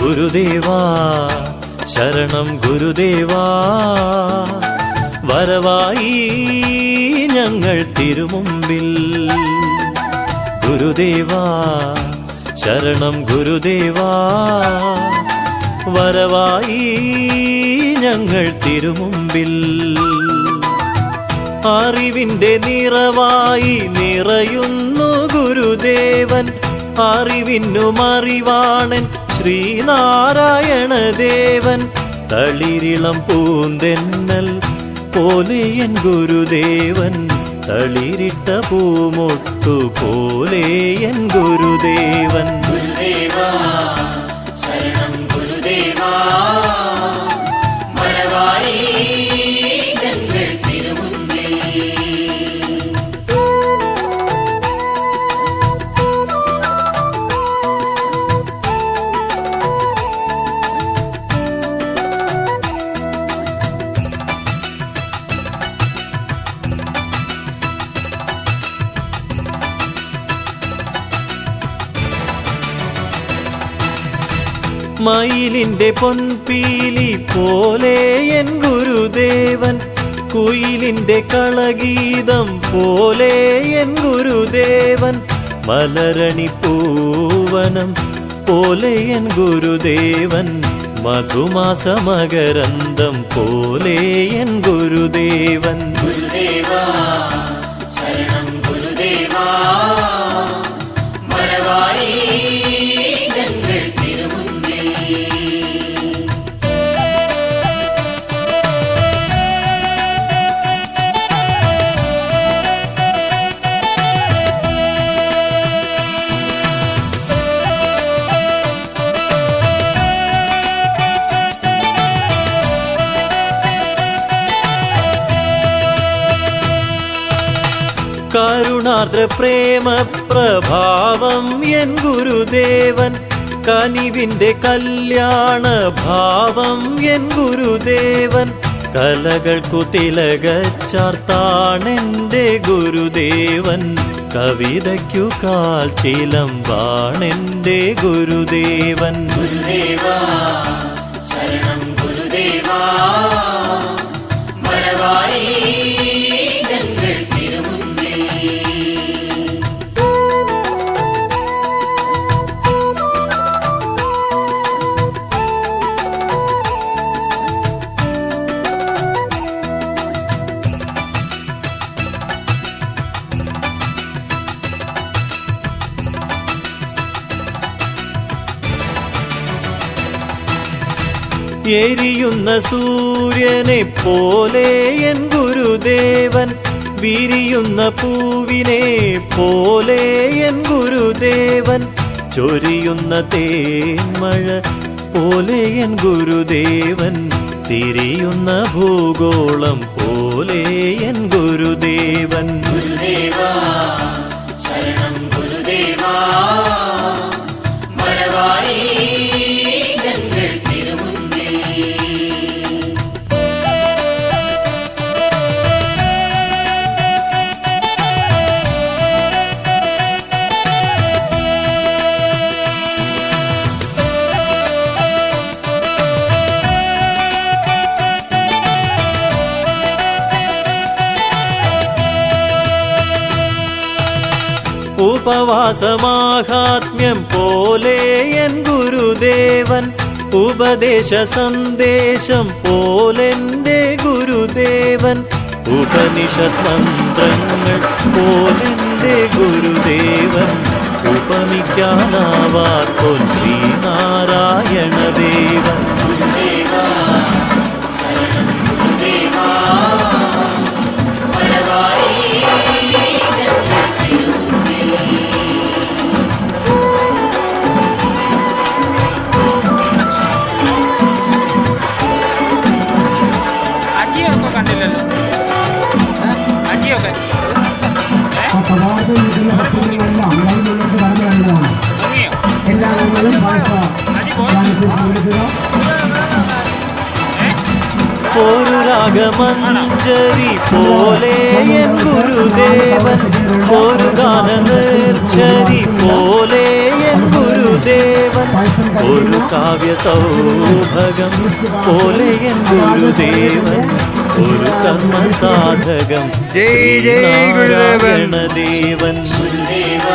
ഗുരുദേവാ ശരണം ഗുരുദേവാ. വരവായി ഞങ്ങൾ തിരുമുമ്പിൽ. ഗുരുദേവാ ശരണം ഗുരുദേവാ. വരവായി ഞങ്ങൾ തിരുമുമ്പിൽ. അറിവിന്റെ നിറവായി നിറയുന്നു ഗുരുദേവൻ. അറിവിന്നു മറിവാണൻ ശ്രീനാരായണ ദേവൻ തളിരിളം പൂന്തെന്നൽ പോലെ എൻ ഗുരുദേവൻ തളിരിട്ട പൂമൊട്ടു പോലെ എൻ ഗുരുദേവൻ മയിലിന്റെ പൊൻപീലി പോലെ എൻ ഗുരുദേവൻ. കുയിലിന്റെ കളഗീതം പോലെ എൻ ഗുരുദേവൻ. മലരണി പൂവനം പോലെ എൻ ഗുരുദേവൻ. മധുമാസമകരന്തം പോലെ എൻ ഗുരുദേവൻ. ഗുരുദേവാ. കരുണാർദ്ര പ്രേമ പ്രഭാവം എൻ ഗുരുദേവൻ. കനിവിന്റെ കല്യാണ ഭാവം എൻ ഗുരുദേവൻ. കലകൾക്കു തിലകച്ചാർത്താണെന്റെ ഗുരുദേവൻ. കവിതയ്ക്കു കാൽ ചിലമ്പാണെന്റെ ഗുരുദേവൻ. ഗുരുദേവാ. എരിയുന്ന സൂര്യനെ പോലെ എൻ ഗുരുദേവൻ വിരിയുന്ന പൂവിനെ പോലെ എൻ ഗുരുദേവൻ ചൊരിയുന്ന തേന്മഴ പോലെ എൻ ഗുരുദേവൻ തിരിയുന്ന ഭൂഗോളം പോലെ എൻ ഗുരുദേവൻ. ഗുരുദേവാ ശരണം ഗുരുദേവാ. ഉപവാസമാഹാത്മ്യം പോലെ എൻ ഗുരുദേവൻ. ഉപദേശ സന്ദേശം പോലെന്റെ ഗുരുദേവൻ. ഉപനിഷത് മന്ത്രങ്ങൾ പോലെന്റെ ഗുരുദേവൻ. ഉപമിക്കാനാവാത്തോൻ ശ്രീനാരായണ രാഗമഞ്ജരി പോലെ എൻ ഗുരുദേവൻ ഒരു ഗാനനേർച്ചരി പോലെ എൻ ഗുരുദേവൻ ഒരു കാവ്യ സൗഭഗം പോലെ എൻ ഗുരുദേവൻ ഒരു കർമ്മസാധകം ജയ് ജയ് ഗുരുദേവൻ. ദേവൻ ഗുരുദേവാ